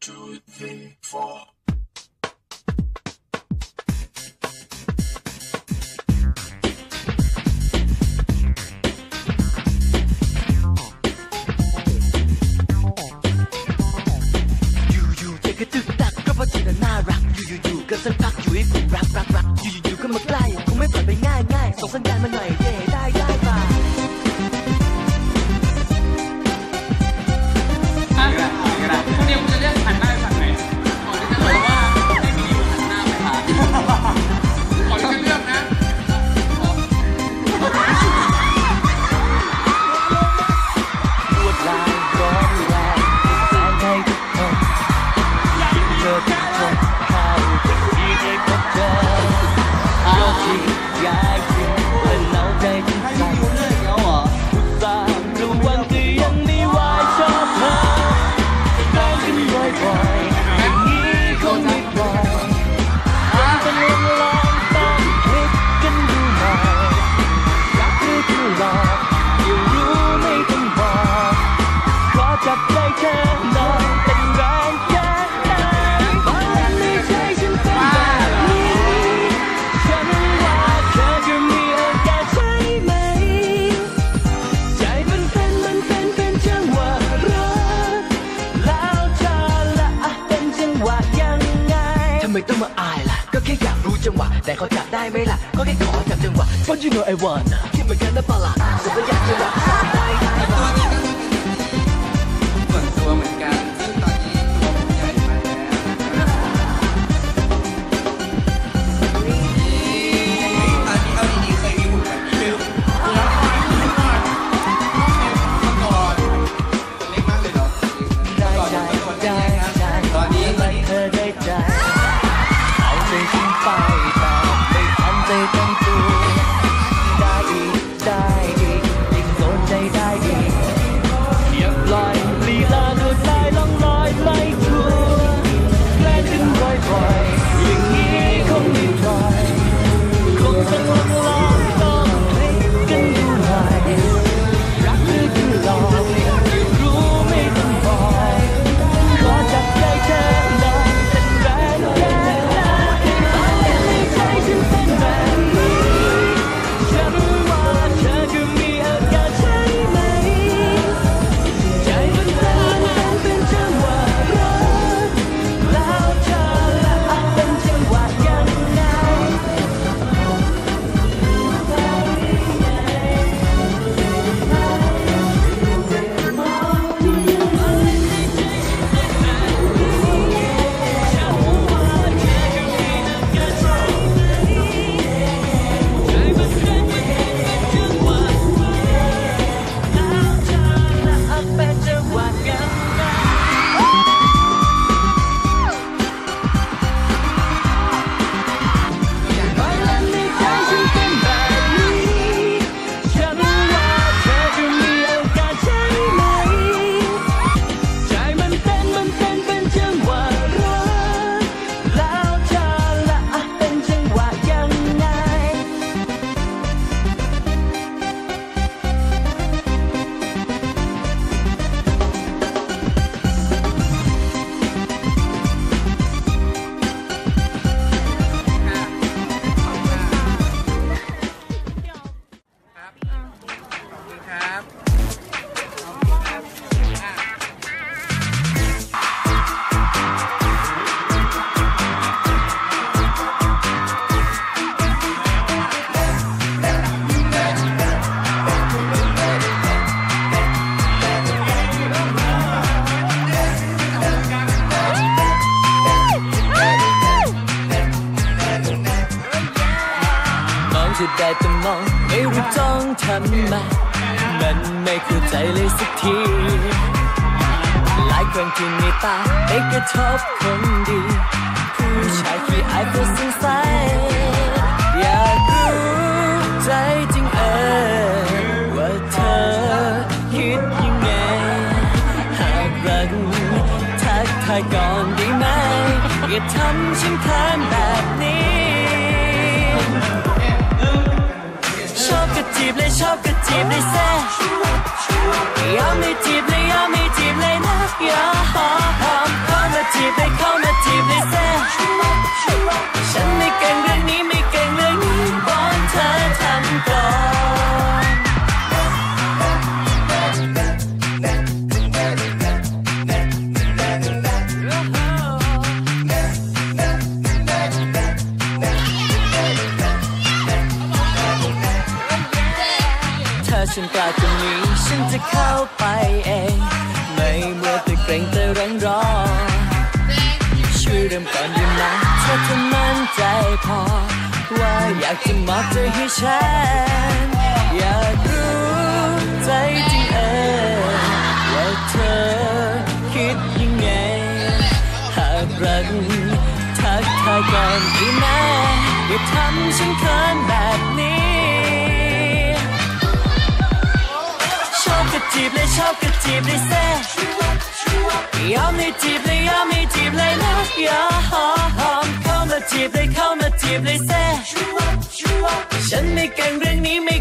two, three, four. Rock, rock, rock, you, you, you, come apply, come and play, ngay, ngay, so sang gan man, ngay, yeah. ได้ไหมล่ะ ก็แค่ขอจับจังหวะ But you know I want คิดเหมือนกันนะปะล่ะผมก็อยากจะรักได้ได้ตัวเหมือนกันซึ่งตอนนี้ตใหญ่ไปแล้วตอนนี้เอาดีๆเคยมีหุ่แบบนี้ไหมเมื่อก่อนตัเล็กมากเลยเหรอได้ได้ได้ ก็จ้องทำมามันไม่เข้าใจเลยสักที หลายคนที่มีตาไปกระทบคนดี ผู้ชายที่อายก็สงสัยอยากรู้ใจจริงเออว่าเธอคิดยังไง หากรักทักทายก่อนดีไหมอย่าทำฉันแทนแบ ฉันจะเข้าไปเอง ไม่เมื่อแต่เกรงแต่รังรอ ช่วยเริ่มก่อนดีนะถ้าเธอมั่นใจพอ ว่าอยากจะมอบใจให้ฉัน อยากรู้ใจจริงเออว่าเธอคิดยังไง หากรักทักทายกันดีนะอย่าทำฉันเขิน จีบเลยชอบก็จีบเลยแซ่ยอมให้จีบเลยยอมให้จีบเลยนะยอมเข้ามาจีบเลยเข้ามาจีบเลยแซ่ฉันไม่เก่งเรื่องนี้ไม่